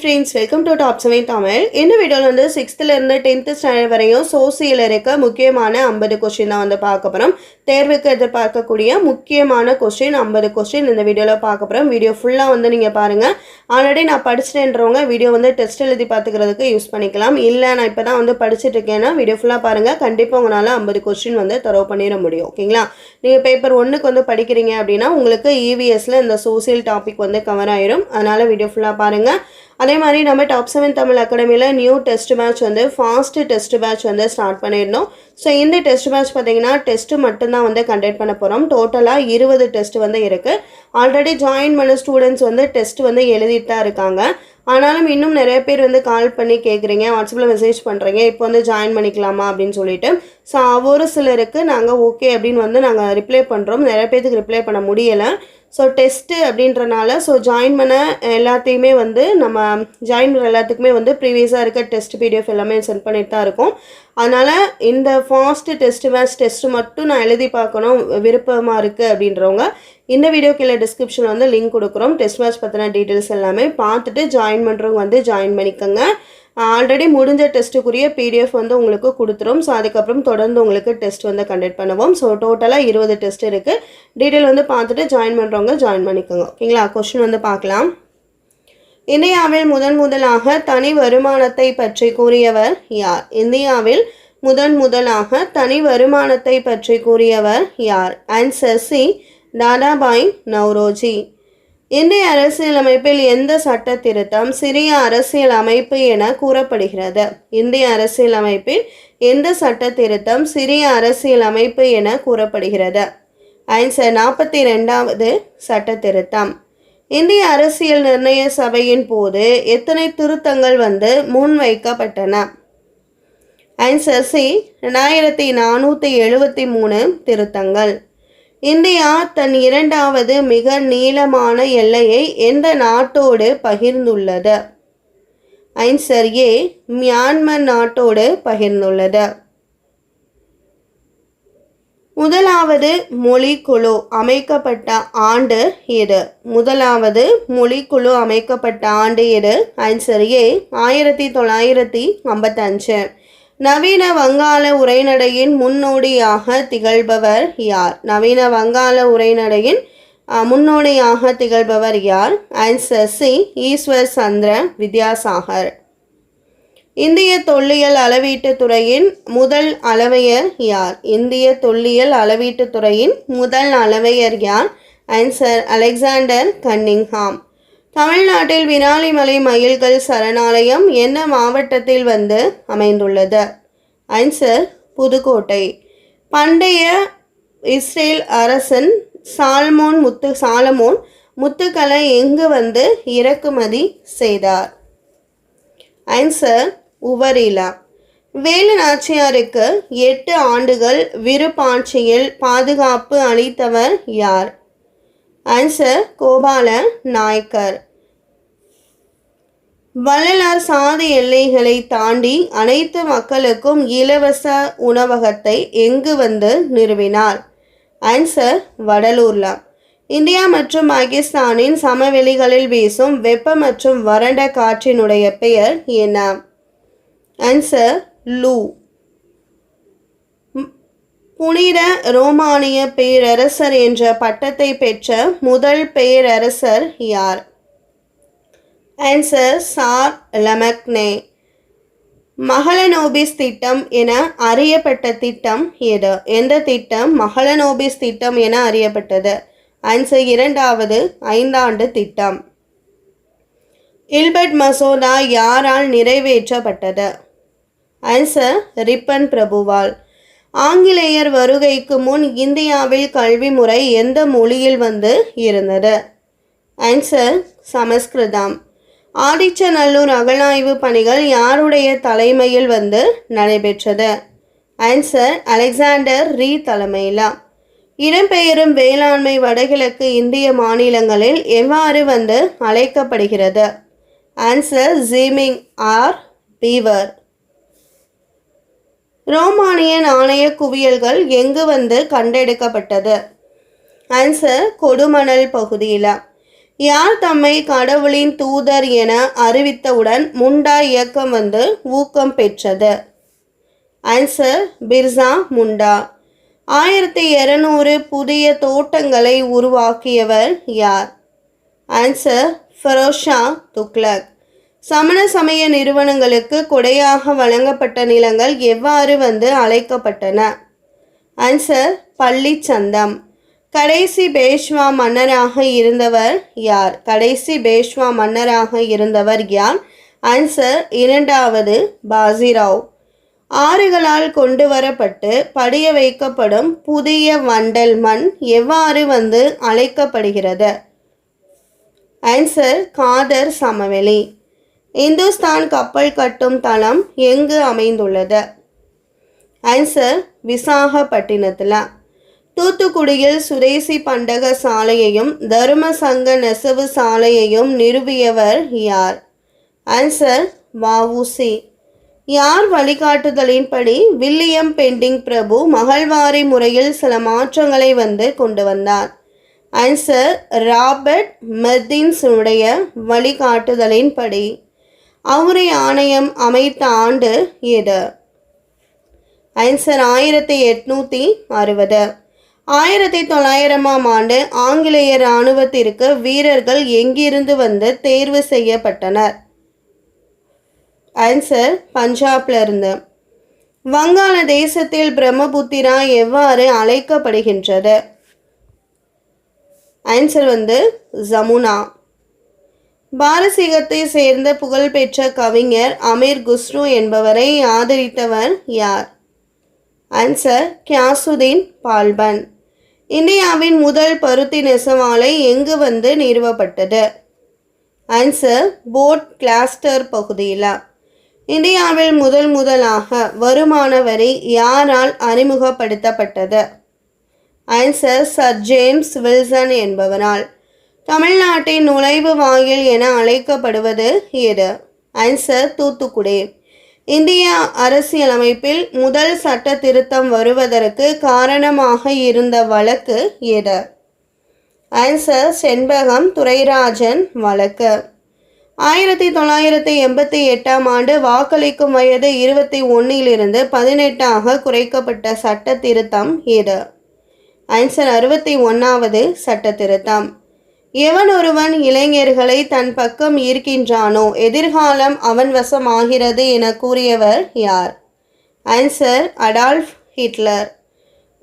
Friends welcome to top seven Tamil இந்த வீடியோவில் வந்து சிக்ஸ்த்துலேருந்து டென்த்து ஸ்டாண்டர்ட் வரையும் சோசியல் இருக்க முக்கியமான ஐம்பது கொஸ்டின் தான் வந்து பார்க்க போகிறோம் தேர்வுக்கு எதிர்பார்க்கக்கூடிய முக்கியமான கொஸ்டின் ஐம்பது கொஸ்டின் இந்த வீடியோவில் பார்க்க போகிறோம் வீடியோ ஃபுல்லாக வந்து நீங்கள் பாருங்கள் ஆல்ரெடி நான் படிச்சிட்டேன்றவங்க வீடியோ வந்து டெஸ்ட் எழுதி பார்த்துக்கிறதுக்கு யூஸ் பண்ணிக்கலாம். இல்லை நான் இப்போ தான் வந்து படிச்சுட்டு இருக்கேன்னா வீடியோ ஃபுல்லாக பாருங்கள் கண்டிப்பாக உங்களால் ஐம்பது கொஸ்டின் வந்து தரவு பண்ணிட முடியும். ஓகேங்களா நீங்கள் பேப்பர் ஒன்றுக்கு வந்து படிக்கிறீங்க அப்படின்னா உங்களுக்கு இவிஎஸில் இந்த சோசியல் டாபிக் வந்து கவர் ஆயிரும். அதனால் வீடியோ ஃபுல்லாக பாருங்கள் அதே மாதிரி நம்ம டாப் செவன் தமிழ் அகாடமியில் நியூ டெஸ்ட் மேட்ச் வந்து ஃபாஸ்ட் டெஸ்ட் மேட்ச் வந்து ஸ்டார்ட் பண்ணியிருந்தோம் ஸோ இந்த டெஸ்ட் மேட்ச் பார்த்தீங்கன்னா டெஸ்ட்டு மட்டும்தான் வந்து கண்டக்ட் பண்ண போகிறோம் டோட்டலாக இருபது டெஸ்ட் வந்து இருக்குது ஆல்ரெடி ஜாயின் பண்ண ஸ்டூடெண்ட்ஸ் வந்து டெஸ்ட் வந்து எழுதிட்டு தான் இருக்காங்க. ஆனாலும் இன்னும் நிறைய பேர் வந்து கால் பண்ணி கேட்குறீங்க வாட்ஸ்அப்பில் மெசேஜ் பண்ணுறீங்க இப்போ வந்து ஜாயின் பண்ணிக்கலாமா அப்படின்னு சொல்லிட்டு. ஸோ ஒரு சிலருக்கு நாங்கள் ஓகே அப்படின்னு வந்து நாங்கள் ரிப்ளை பண்ணுறோம் நிறைய பேருக்கு ரிப்ளை பண்ண முடியலை. ஸோ டெஸ்ட்டு அப்படின்றனால ஸோ ஜாயின் பண்ண எல்லாத்தையுமே வந்து நம்ம ஜாயின் பண்ணுற எல்லாத்துக்குமே வந்து ப்ரீவியஸாக இருக்க டெஸ்ட் பிடிஎஃப் எல்லாமே சென்ட் பண்ணிட்டு தான் இருக்கோம். அதனால் இந்த ஃபாஸ்ட்டு டெஸ்ட் மேட்ச் டெஸ்ட்டு மட்டும் நான் எழுதி பார்க்கணும் விருப்பமாக இருக்குது அப்படின்றவங்க இந்த வீடியோ கீழே டிஸ்கிரிப்ஷனில் வந்து லிங்க் கொடுக்குறோம். டெஸ்ட் மேட்ச் பற்றின டீட்டெயில்ஸ் எல்லாமே பார்த்துட்டு ஜாயின் பண்ணுறவங்க வந்து ஜாயின் பண்ணிக்கோங்க. ஆல்ரெடி முடிஞ்ச டெஸ்ட்டுக்குரிய பிடிஎஃப் வந்து உங்களுக்கு கொடுத்துரும். ஸோ அதுக்கப்புறம் தொடர்ந்து உங்களுக்கு டெஸ்ட் வந்து கண்டக்ட் பண்ணுவோம். ஸோ டோட்டலாக இருபது டெஸ்ட் இருக்குது டீட்டெயில் வந்து பார்த்துட்டு ஜாயின் பண்ணுறவங்க ஜாயின் பண்ணிக்கோங்க. ஓகேங்களா கொஷின் வந்து பார்க்கலாம். இந்தியாவில் முதன் முதலாக தனி வருமானத்தை பற்றி கூறியவர் யார்? இந்தியாவில் முதன் முதலாக தனி வருமானத்தை பற்றி கூறியவர் யார்? Answer C Dadabhai Naoroji. இந்திய அரசியலமைப்பில் எந்த சட்ட திருத்தம் சிறிய அரசியல் அமைப்பு என கூறப்படுகிறது? இந்திய அரசியலமைப்பில் எந்த சட்ட திருத்தம் சிறிய அரசியல் அமைப்பு என கூறப்படுகிறது? ஆன்சர் நாற்பத்தி ரெண்டாவது சட்ட திருத்தம் இந்திய அரசியல் நிர்ணய சபையின் போது எத்தனை திருத்தங்கள் வந்து முன்வைக்கப்பட்டன? ஆன்சர் சி ரெண்டாயிரத்தி நானூற்றி எழுபத்தி மூணு திருத்தங்கள். இந்தியா தன் இரண்டாவது மிக நீளமான எல்லையை எந்த நாட்டோடு பகிர்ந்துள்ளது? ஐன்சர் ஏ மியான்மர் நாட்டோடு பகிர்ந்துள்ளது. முதலாவது மொழிக்குழு அமைக்கப்பட்ட ஆண்டு எது முதலாவது மொழிக்குழு அமைக்கப்பட்ட ஆண்டு எது ஆன்சர் ஏ ஆயிரத்தி தொள்ளாயிரத்தி ஐம்பத்தஞ்சு. நவீன வங்காள உரைநடையின் முன்னோடியாக திகழ்பவர் யார்? நவீன வங்காள உரைநடையின் முன்னோடியாக திகழ்பவர் யார்? Answer C. ஈஸ்வர் சந்திர வித்யாசாகர். இந்திய தொல்லியல் அளவீட்டுத் துறையின் முதல் அளவையர் யார்? இந்திய தொல்லியல் அளவீட்டுத் துறையின் முதல் அளவையர் யார்? Answer Alexander Cunningham. தமிழ்நாட்டில் விராலிமலை மயில்கள் சரணாலயம் என்ன மாவட்டத்தில் வந்து அமைந்துள்ளது? ஆன்சர் புதுக்கோட்டை. பண்டைய இஸ்ரேல் அரசன் சால்மோன் முத்து சாலமோன் முத்துக்களை எங்கு வந்து இறக்குமதி செய்தார்? ஆன்சர் உவரிலா. வேலு நாச்சியாருக்கு எட்டு ஆண்டுகள் விருப்பாட்சியில் பாதுகாப்பு அளித்தவர் யார்? ஆன்சர் கோபால நாயக்கர். வள்ளலார் சாதி எல்லைகளை தாண்டி அனைத்து மக்களுக்கும் இலவச உணவகத்தை எங்கு வந்து நிறுவினார்? ஆன்சர் வடலூர்ல. இந்தியா மற்றும் பாகிஸ்தானின் சமவெளிகளில் வீசும் வெப்ப மற்றும் வறண்ட காற்றினுடைய பெயர் என்ன? ஆன்சர் லூ. புனித ரோமானிய பேரரசர் என்ற பட்டத்தை பெற்ற முதல் பேரரசர் யார்? Answer sir லமக்னே. மகளனோபிஸ் திட்டம் என அறியப்பட்ட திட்டம் எது? எந்த திட்டம்? மகளனோபிஸ் திட்டம் என அறியப்பட்டது. ஆன்சர் இரண்டாவது ஐந்தாண்டு திட்டம். இல்பர்ட் மசோதா யாரால் நிறைவேற்றப்பட்டது? ஆன்சர் ரிப்பன் பிரபுவால். ஆங்கிலேயர் வருகைக்கு முன் இந்தியாவில் கல்வி முறை எந்த மொழியில் வந்து இருந்தது? ஆன்சர் சமஸ்கிருதம். ஆதிச்சநல்லூர் அகழாய்வு பணிகள் யாருடைய தலைமையில் வந்து நடைபெற்றது? ஆன்சர் அலெக்சாண்டர் ரீ தலைமையில்? இடம்பெயரும் வேளாண்மை வடகிழக்கு இந்திய மாநிலங்களில் எவ்வாறு வந்து அழைக்கப்படுகிறது? ஆன்சர் ஜீமிங் ஆர் பீவர் ரோமானிய நாணய குவியல்கள் எங்கு வந்து கண்டெடுக்கப்பட்டது? ஆன்சர் கொடுமணல் பகுதியில். யார் தம்மை கடவுளின் தூதர் என அறிவித்தவுடன் முண்டா இயக்கம் வந்து ஊக்கம் பெற்றது? ஆன்சர் பிர்சா முண்டா. ஆயிரத்தி இருநூறு புதிய தோட்டங்களை உருவாக்கியவர் யார்? ஆன்சர் ஃபரோஷா துக்லக் சமண சமய நிறுவனங்களுக்கு கொடையாக வழங்கப்பட்ட நிலங்கள் எவ்வாறு வந்து அழைக்கப்பட்டன? ஆன்சர் பள்ளி சந்தம் கடைசி பேஷ்வா மன்னராக இருந்தவர் யார்? கடைசி பேஷ்வா மன்னராக இருந்தவர் யார்? ஆன்சர் இரண்டாவது பாசிராவ். ஆறுகளால் கொண்டு வரப்பட்டு படிய வைக்கப்படும் புதிய வண்டல் மண் எவ்வாறு வந்து அழைக்கப்படுகிறது? ஆன்சர் காதர் சமவெளி. இந்துஸ்தான் கப்பல் கட்டும் தளம் எங்கு அமைந்துள்ளது? ஆன்சர் விசாகப்பட்டினத்தில். தூத்துக்குடியில் சுதேசி பண்டக சாலையையும் தர்ம சங்க நெசவு சாலையையும் நிறுவியவர் யார்? ஆன்சர் வவுசி. யார் வழிகாட்டுதலின்படி வில்லியம் பெண்டிங் பிரபு மகள்வாரி முறையில் சில மாற்றங்களை வந்து கொண்டு வந்தார்? ஆன்சர் ராபர்ட் மெர்தின்ஸுடைய வழிகாட்டுதலின்படி. அவுரை ஆணையம் அமைத்த ஆண்டு எது ஆன்சர் ஆயிரத்தி எட்நூற்றி அறுபது. ஆயிரத்தி தொள்ளாயிரமாம் ஆண்டு ஆங்கிலேய இராணுவத்திற்கு வீரர்கள் எங்கிருந்து வந்து தேர்வு செய்யப்பட்டனர்? ஆன்சர் பஞ்சாப்ல இருந்து வங்காள தேசத்தில் பிரம்மபுத்திரா எவ்வாறு அழைக்கப்படுகின்றது? ஆன்சர் வந்து ஜமுனா. பாரசீகத்தை சேர்ந்த புகழ்பெற்ற கவிஞர் அமீர் குஸ்ரு என்பவரை ஆதரித்தவர் யார்? ஆன்சர் கியாசுதீன் பால்பன். இந்தியாவின் முதல் பருத்தி நெசவாலை எங்கு வந்து நிறுவப்பட்டது? ஆன்சர் போட் கிளாஸ்டர் பகுதியில். இந்தியாவில் முதல் முதலாக வருமான வரி யாரால் அறிமுகப்படுத்தப்பட்டது? ஆன்சர் சர் ஜேம்ஸ் வில்சன் என்பவரால். தமிழ்நாட்டின் நுழைவு வாயில் என அழைக்கப்படுவது எது? ஆன்சர் தூத்துக்குடி. இந்திய அரசியலமைப்பில் முதல் சட்ட திருத்தம் வருவதற்கு காரணமாக இருந்த வழக்கு எது? ஆன்சர் செண்பகம் துரைராஜன் வழக்கு. ஆயிரத்தி தொள்ளாயிரத்தி எண்பத்தி எட்டாம் ஆண்டு வாக்களிக்கும் வயது இருபத்தி ஒன்றிலிருந்து பதினெட்டாக குறைக்கப்பட்ட சட்ட திருத்தம் எது? ஆன்சர் அறுபத்தி ஒன்றாவது சட்ட திருத்தம் எவன் ஒருவன் இளைஞர்களை தன் பக்கம் ஈர்க்கின்றானோ எதிர்காலம் அவன் வசமாகிறது என கூறியவர் யார்? ஆன்சர் அடால்ஃப் ஹிட்லர்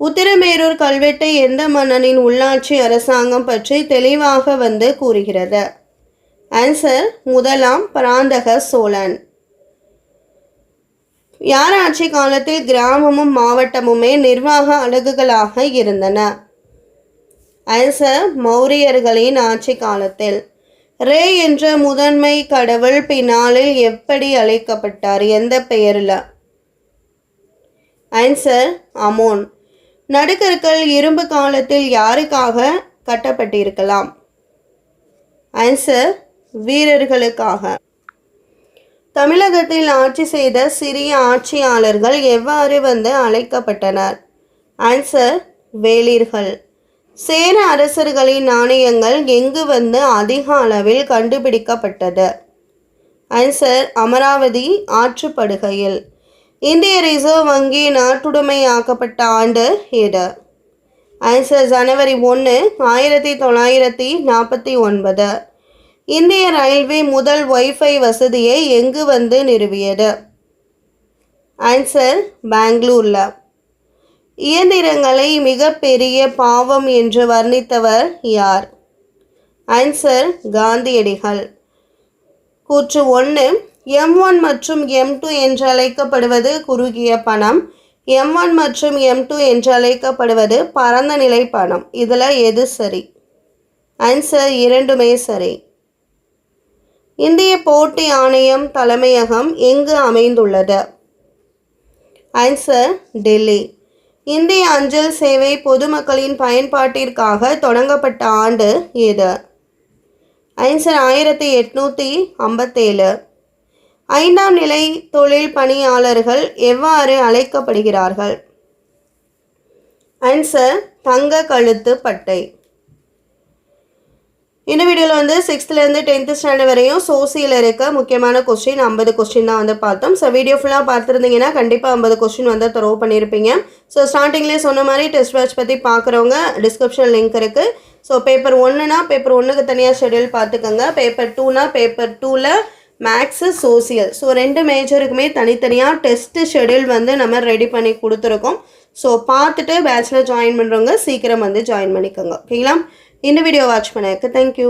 உத்திரமேரூர் கல்வெட்டு எந்த மன்னனின் உள்ளாட்சி அரசாங்கம் பற்றி தெளிவாக வந்து கூறுகிறது? ஆன்சர் முதலாம் பராந்தக சோழன். யார் ஆட்சி காலத்தில் கிராமமும் மாவட்டமுமே நிர்வாக அலகுகளாக இருந்தன. ஆன்சர் மௌரியர்களின் ஆட்சி காலத்தில் ரே என்ற முதன்மை கடவுள் பின்னாளில் எப்படி அழைக்கப்பட்டார்? எந்த பெயரில்? Answer Amun. நடுக்கற்கள் இரும்பு காலத்தில் யாருக்காக கட்டப்பட்டிருக்கலாம்? ஆன்சர் வீரர்களுக்காக. தமிழகத்தில் ஆட்சி செய்த சிறிய ஆட்சியாளர்கள் எவ்வாறு வந்து அழைக்கப்பட்டனர்? ஆன்சர் வேளிர்கள் சேர அரசர்களின் நாணயங்கள் எங்கு வந்து அதிக அளவில் கண்டுபிடிக்கப்பட்டது? ஆன்சர் அமராவதி ஆற்றுப்படுகையில். இந்திய ரிசர்வ் வங்கி நாட்டுடைமையாக்கப்பட்ட ஆண்டு எது? ஆன்சர் ஜனவரி ஒன்று ஆயிரத்தி தொள்ளாயிரத்தி நாற்பத்தி ஒன்பது. இந்திய ரயில்வே முதல் ஒய்ஃபை வசதியை எங்கு வந்து நிறுவியது? ஆன்சர் பெங்களூரில். இயந்திரங்களை மிகப்பெரிய பாவம் என்று வர்ணித்தவர் யார்? ஆன்சர் காந்தியடிகள். கூற்று ஒன்று எம் ஒன் மற்றும் எம் டூ என்று அழைக்கப்படுவது குறுகிய பணம். எம் ஒன் மற்றும் எம் டூ என்று அழைக்கப்படுவது பரந்த நிலை பணம். இதில் எது சரி? ஆன்சர் இரண்டுமே சரி. இந்திய போட்டி ஆணையம் தலைமையகம் எங்கு அமைந்துள்ளது? ஆன்சர் டெல்லி. இந்திய அஞ்சல் சேவை பொதுமக்களின் பயன்பாட்டிற்காக தொடங்கப்பட்ட ஆண்டு எது ஐன்சர் ஆயிரத்தி எட்நூற்றி ஐம்பத்தேழு. ஐந்தாம் நிலை தொழில் பணியாளர்கள் எவ்வாறு அழைக்கப்படுகிறார்கள்? ஆன்சர் தங்க கழுத்து பட்டை. இந்த வீடியோவில் வந்து சிக்ஸ்த்துலேருந்து டென்த்து ஸ்டாண்டர்ட் வரையும் சோசியல் இருக்க முக்கியமான கொஸ்டின் ஐம்பது கொஸ்டின் தான் வந்து பார்த்தோம். ஸோ வீடியோ ஃபுல்லாக பார்த்துருந்தீங்கன்னா கண்டிப்பாக ஐம்பது கொஸ்டின் வந்து த்ரோ பண்ணியிருப்பீங்க ஸோ ஸ்டார்டிங்லேயே சொன்ன மாதிரி டெஸ்ட் பேட்ச் பற்றி பார்க்குறவங்க டிஸ்கிரிப்ஷன் லிங்க் இருக்குது ஸோ பேப்பர் ஒன்றுனா பேப்பர் ஒன்றுக்கு தனியாக ஷெடியூல் பார்த்துக்கோங்க. பேப்பர் டூனா பேப்பர் டூவில் மேக்ஸு சோசியல் ஸோ ரெண்டு மேஜருக்குமே தனித்தனியாக டெஸ்ட்டு ஷெடியூல் வந்து நம்ம ரெடி பண்ணி கொடுத்துருக்கோம். ஸோ பார்த்துட்டு பேட்சில் ஜாயின் பண்ணுறவங்க சீக்கிரம் வந்து ஜாயின் பண்ணிக்கோங்க. ஓகேங்களா இந்த வீடியோ வாட்ச் பண்ணதுக்கு தேங்க்யூ